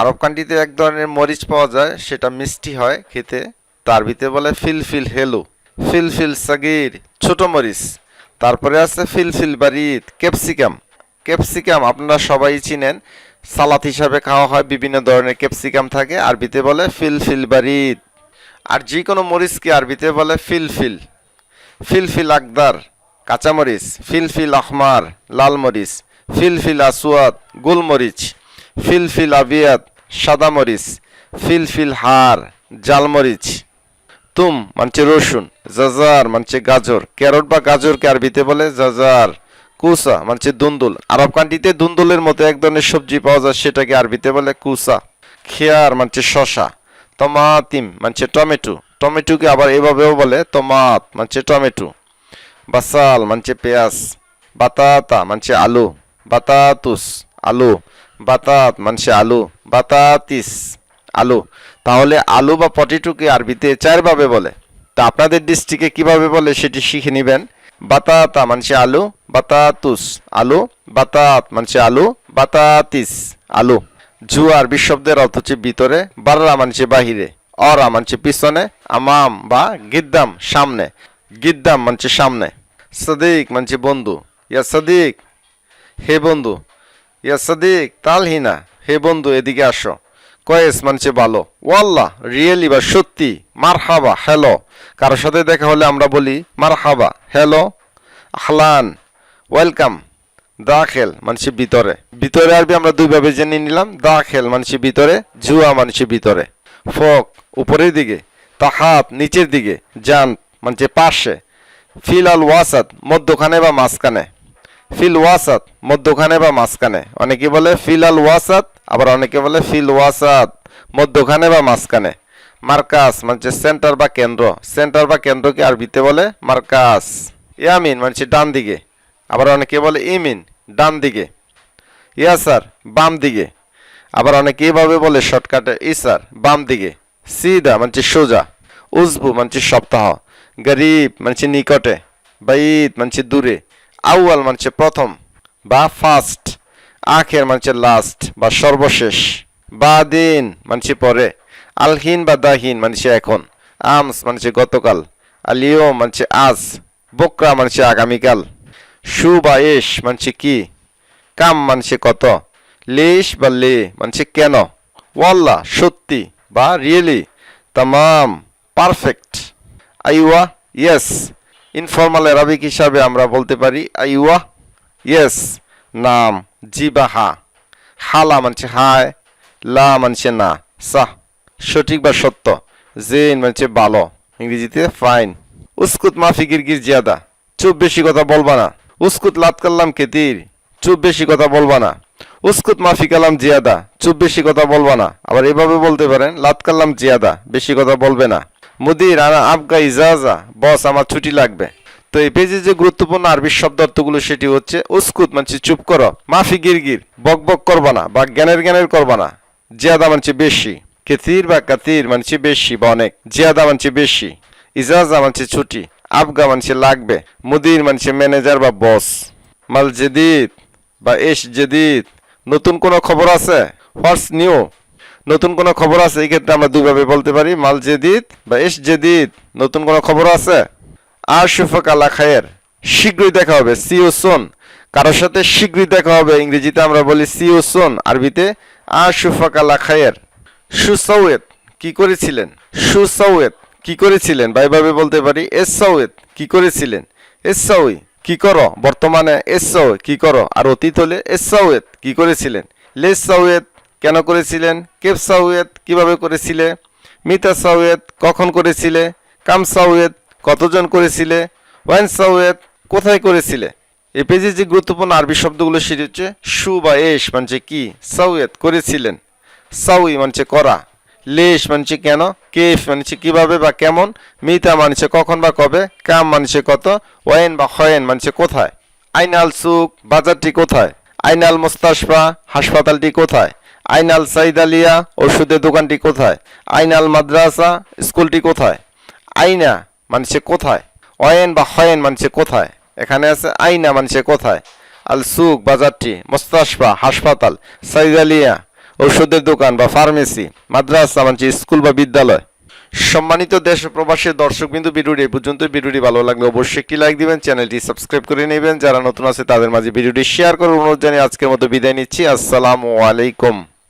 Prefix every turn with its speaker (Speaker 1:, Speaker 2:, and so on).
Speaker 1: আরব কান্ট্রিতে এক ধরনের মরিচ পাওয়া যায়, সেটা মিষ্টি হয় খেতে। তার ভিতরে বলে ফিলফিল হেলু, ফিলফিল সাগির, ছোট মরিচ। তারপরে আছে ফিলফিল বারিদ, ক্যাপসিকাম। ক্যাপসিকাম আপনারা সবাই চিনেন। সালাদ হিসাবে খাওয়া হয়, বিভিন্ন ধরনের ক্যাপসিকাম থাকে আর আরবিতে বলে ফিলফিল বারিদ। আর যে কোনো মরিচকে আরবিতে বলে ফিলফিল। ফিলফিল আকদার, কাঁচামরিচ, ফিলফিল আহমার লাল মরিচ, ফিলফিল আসুয়াদ গোলমরিচ। ফিলফিল আবিয়াদ সাদা মরিচ ফিলফিল হার জালমরিচ তুম মানছে রসুন, জাজার মানছে গাজর, ক্যারট বা গাজরকে আরবিতে বলে জাজার, কুসা মানছে দুন্দুল, আরব কান্ট্রিতে দুন্দুলের মতো এক ধরনের সবজি পাওয়া যায়, সেটাকে আরবিতে বলে কুসা, খেয়ার মানছে শশা তমাতিম মানছে টমেটো, টমেটোকে আবার এভাবেও বলে তমাত মানছে টমেটো, বাসাল মানছে পেঁয়াজ, বাতাতা মানছে আলু, বাতাতুস, আলু বাতাত মানছে আলু। বাতাতিস, আলু। তাহলে আলু বা পটেটোকে আরবিতে চারভাবে বলে। তা আপনাদের ডিস্ট্রিক্টে কীভাবে বলে সেটি শিখে নেবেন। বাতাতা মানছে আলু। বাতাতুস, আলু। বাতাত মানছে আলু। বাতাতিস, আলু। জু আরবি শব্দের অর্থ হচ্ছে ভিতরে, বাররা মানছে বাহিরে। অরা মানছে পিছনে, আমাম বা গিদ্দাম সামনে। গিদ্দাম মানছে সামনে। সদিক মানছে বন্ধু। ইয়া সদিক, হে বন্ধু। ইয়া সদিক, তালহিনা। হে বন্ধু, এদিকে আসো। কয়েস মানছে ভালো। ওয়াল্লাহ, রিয়েলি বা সত্যি মার হাবা হ্যালো। কারোর সাথে দেখা হলে আমরা বলি মার হাবা হ্যালো। আহলান, ওয়েলকাম, দাখেল, মানছে ভিতরে। ভিতরে আরবি আমরা দুইভাবে জেনে নিলাম, দাখেল মানছে ভিতরে, জুয়া মানছে ভিতরে। ফক, উপরের দিকে। তাহাত, নিচের দিকে। জান, মানছে পাশে। ফিল আল ওয়াসাদ, মধ্যখানে বা মাঝখানে। ফিল ওয়াসাত, মধ্যখানে বা মাঝখানে। অনেকে বলে ফিল আল ওয়াসাত, আবার অনেকে বলে ফিল ওয়াসাদ মধ্যখানে বা মাঝখানে। মার্কাস মানে সেন্টার বা কেন্দ্র। সেন্টার বা কেন্দ্রকে আরবিতে বলে মার্কাস। ইয়ামিন মানে ডান দিকে। আবার অনেকে বলে ইমিন, ডান দিকে। ইয়াসার, বাম দিকে। আবার অনেকে এভাবে বলে শর্টকাটে ইসার, বাম দিকে। সিদা মানে সোজা। উজবু মানে সপ্তাহ। গরিব মানে নিকটে। বাইদ মানে দূরে। আউয়াল মানে প্রথম, বা ফার্স্ট আখের মানে লাস্ট বা সর্বশেষ, বা দিন মানে পরে, আলহিন বা দাহিন মানে এখন, আমস মানে গতকাল আলিও মানে আজ, বকরা মানে আগামীকাল, সু বা এস মানে কি, কাম মানছে কত, লেশ বা লে মানছে কেন, ওয়াল্লা সত্যি বা রিয়েলি, তামাম পারফেক্ট, আইওয়া ইয়েস ইনফর্মাল অ্যারাবিক হিসাবে আমরা বলতে পারি, আইওয়া ইয়েস নাম জি বা হা হালা মানছে হায় লা মানছে না সাহ সঠিক বা সত্য জেন মানছে ভালো, ইংরেজিতে ফাইন উস্কুত মাফি গিরগির জিয়াদা, চুপ বেশি কথা বলবা না, উস্কুত লাত কাল্লাম কেতির, চুপ বেশি কথা বলবা না, উস্কুত মাফি কালাম জিয়াদা, চুপ বেশি কথা বলবা না, আবার এভাবে বলতে পারেন, লাত কাল্লাম জিয়াদা, বেশি কথা বলবে না। মুদির আনা আবগা ইজাজা বস, আমার ছুটি লাগবে। তো এই পেজে যে গুরুত্বপূর্ণ আরবি শব্দ অর্থগুলো সেটি হচ্ছে, উস্কুত মানছি, চুপ করো, মাফি গিরগির, বক বক করবা না, বা জ্ঞানের জ্ঞানের করবা না, জিয়াদা মানছি বেশি কেতির বা কাতির মানছি বেশি, বা অনেক, জিয়াদা মানছি বেশি, ইজাজা মানছি ছুটি, আবগা মানছি লাগবে, মুদির মানছি ম্যানেজার বা বস, মাল জেদিদ বা এস জেদিদ, নতুন কোনো খবর আছে? What's new? নতুন কোনো খবর আছে? এই ক্ষেত্রে আমরা দুভাবে বলতে পারি, মাল জেদিদ বা এস জেদিদ। নতুন কোনো খবর আছে? আর সুফাক আল্লাহ খায়ের। শীঘ্রই দেখা হবে সিও সোন কারোর সাথে শীঘ্রই দেখা হবে, ইংরেজিতে আমরা বলি সিও সোন আরবিতে আর সুফাক আল্লাহ খায়ের। সুসৌয়েত, কি করেছিলেন? সুসৌয়েত, কি করেছিলেন? বা এভাবে বলতে পারি এস সৌয়েত কি করেছিলেন? এস সৌই কি করো? বর্তমানে এস সৌ কি করো? আর অতীত হলে এস সৌয়েত কি করেছিলেন? লেস সৌয়েত কেন করেছিলেন? কেপ সাউয়েত কীভাবে করেছিলে? মিতা সাউয়েত কখন করেছিলে? কাম সাউয়েত কতজন করেছিলে? ওয়ান সাউয়েত কোথায় করেছিলে? এই পেজে যে গুরুত্বপূর্ণ আরবি শব্দগুলো সেটি হচ্ছে সু বা এস মানছে কি? সাউয়েত করেছিলেন। সাউই মানছে করা। লেশ মানছে কেন? কেফ মানছে কীভাবে বা কেমন? মিতা মানছে কখন বা কবে? কাম মানছে কত? ওয়েন বা হয়েন মানছে কোথায়? আইনাল সুক বাজারটি কোথায়? আইনাল মোস্তাশফা হাসপাতালটি কোথায়? আইনাল সাইদালিয়া, ওষুধের দোকানটি কোথায়? আইনাল মাদ্রাসা, স্কুলটি কোথায়? আইনা মানছে কোথায়? অয়েন বা হয়েন মানছে কোথায়? এখানে আছে আইনা মানছে কোথায়? আল সুক বাজারটি মোস্তাশফা হাসপাতাল, সাইদালিয়া, ওষুধের দোকান বা ফার্মেসি, মাদ্রাসা মানে স্কুল বা বিদ্যালয়। সম্মানিত দেশ প্রবাসী দর্শক বিন্দু, ভিডিওটি পর্যন্ত। ভিডিওটি ভালো লাগলে অবশ্যই একটি লাইক দিবেন, চ্যানেলটি সাবস্ক্রাইব করে নেবেন। যারা নতুন আছে, তাদের মাঝে ভিডিওটি শেয়ার করে অনুরোধ জানিয়ে আজকের মতো বিদায় নিচ্ছি। আসসালামু আলাইকুম।